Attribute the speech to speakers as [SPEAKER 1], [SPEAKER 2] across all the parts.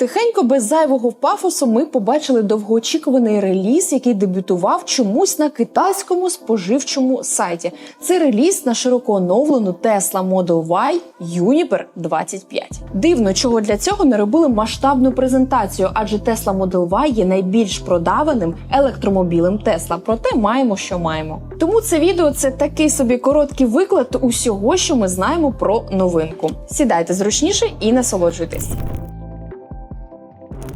[SPEAKER 1] Тихенько, без зайвого пафосу, ми побачили довгоочікуваний реліз, який дебютував чомусь на китайському споживчому сайті. Це реліз на широко оновлену Tesla Model Y Juniper 25. Дивно, чого для цього не робили масштабну презентацію, адже Tesla Model Y є найбільш продаваним електромобілем Tesla. Проте маємо, що маємо. Тому це відео це такий собі короткий виклад усього, що ми знаємо про новинку. Сідайте зручніше і насолоджуйтесь.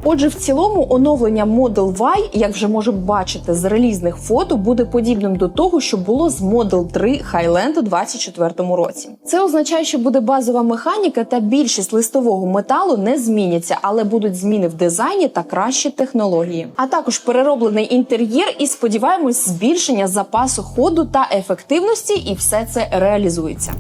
[SPEAKER 1] Отже, в цілому оновлення Model Y, як вже можемо бачити з релізних фото, буде подібним до того, що було з Model 3 Highland у 2024 році. Це означає, що буде базова механіка та більшість листового металу не зміняться, але будуть зміни в дизайні та кращі технології. А також перероблений інтер'єр і сподіваємось збільшення запасу ходу та ефективності, і все це реалізується.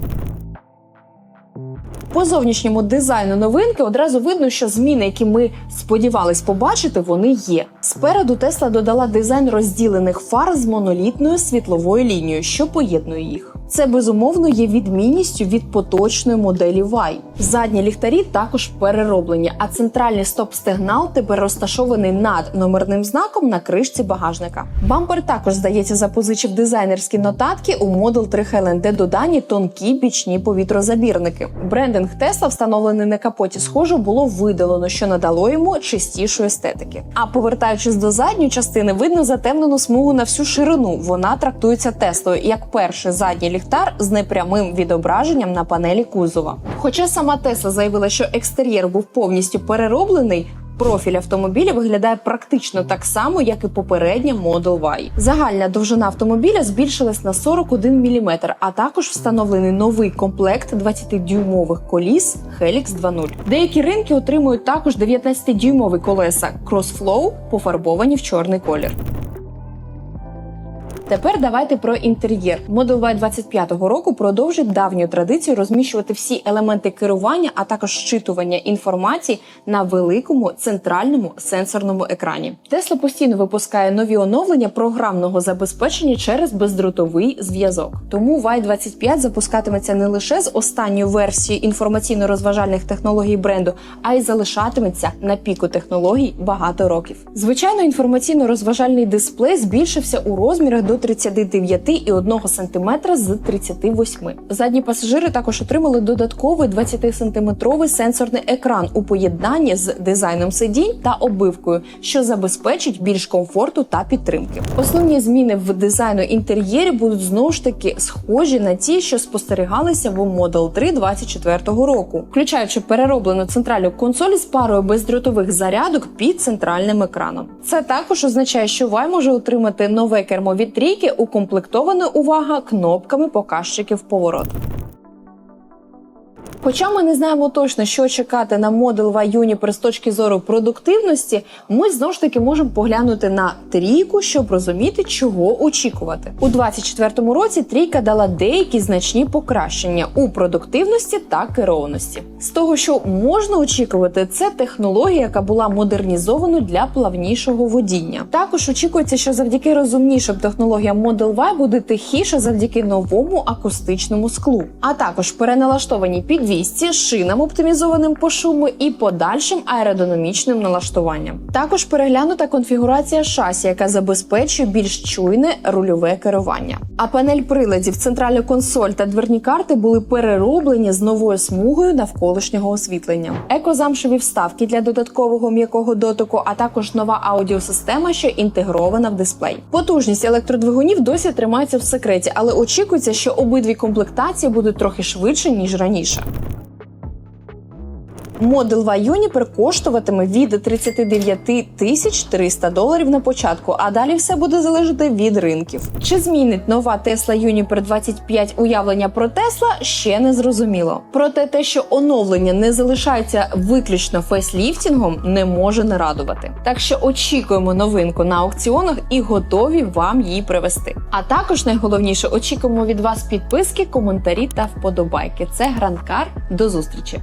[SPEAKER 1] По зовнішньому дизайну новинки одразу видно, що зміни, які ми сподівались побачити, вони є. Спереду Тесла додала дизайн розділених фар з монолітною світловою лінією, що поєднує їх. Це безумовно є відмінністю від поточної моделі Y. Задні ліхтарі також перероблені, а центральний стоп-стигнал тепер розташований над номерним знаком на кришці багажника. Бампер також здається запозичив дизайнерські нотатки у Model 3 Highland, де додані тонкі бічні повітрозабірники. Брендинг Tesla, встановлений на капоті, схоже, було видалено, що надало йому чистішої естетики. А повертаючись до задньої частини, видно затемнену смугу на всю ширину. Вона трактується Теслою як перший задній ліхтар з непрямим відображенням на панелі кузова. Хоча сама Тесла заявила, що екстер'єр був повністю перероблений. Профіль автомобіля виглядає практично так само, як і попередня Model Y. Загальна довжина автомобіля збільшилась на 41 мм, а також встановлений новий комплект 20-дюймових коліс Helix 2.0. Деякі ринки отримують також 19-дюймові колеса Crossflow, пофарбовані в чорний колір. Тепер давайте про інтер'єр. Model Y 25-го року продовжить давню традицію розміщувати всі елементи керування, а також щитування інформації на великому центральному сенсорному екрані. Tesla постійно випускає нові оновлення програмного забезпечення через бездротовий зв'язок. Тому Y25 запускатиметься не лише з останньою версією інформаційно-розважальних технологій бренду, а й залишатиметься на піку технологій багато років. Звичайно, інформаційно-розважальний дисплей збільшився у розмірах до 39,1 см з 38. Задні пасажири також отримали додатковий 20-сантиметровий сенсорний екран у поєднанні з дизайном сидінь та обивкою, що забезпечить більш комфорту та підтримки. Основні зміни в дизайну інтер'єрі будуть знову ж таки схожі на ті, що спостерігалися в Model 3 24-го року, включаючи перероблену центральну консоль з парою бездротових зарядок під центральним екраном. Це також означає, що Y може отримати нове кермо від трійки, укомплектована увага кнопками показчиків поворот. Хоча ми не знаємо точно, що чекати на Model Y Juniper з точки зору продуктивності, ми знову ж таки можемо поглянути на трійку, щоб розуміти, чого очікувати. У 2024 році трійка дала деякі значні покращення у продуктивності та керованості. З того, що можна очікувати, це технологія, яка була модернізована для плавнішого водіння. Також очікується, що завдяки розумнішим технологіям Model Y буде тихіше завдяки новому акустичному склу, а також переналаштовані підвісці, шинам оптимізованим по шуму і подальшим аеродинамічним налаштуванням. Також переглянута конфігурація шасі, яка забезпечує більш чуйне рульове керування. А панель приладів, центральна консоль та дверні карти були перероблені з новою смугою навколишнього освітлення. Екозамшеві вставки для додаткового м'якого дотику, а також нова аудіосистема, що інтегрована в дисплей. Потужність електродвигунів досі тримається в секреті, але очікується, що обидві комплектації будуть трохи швидше ніж раніше. Model Y Juniper коштуватиме від 39 тисяч 300 доларів на початку, а далі все буде залежати від ринків. Чи змінить нова Tesla Juniper 25 уявлення про Tesla, ще не зрозуміло. Проте те, що оновлення не залишається виключно фейсліфтінгом, не може не радувати. Так що очікуємо новинку на аукціонах і готові вам її привезти. А також найголовніше очікуємо від вас підписки, коментарі та вподобайки. Це Грандкар. До зустрічі!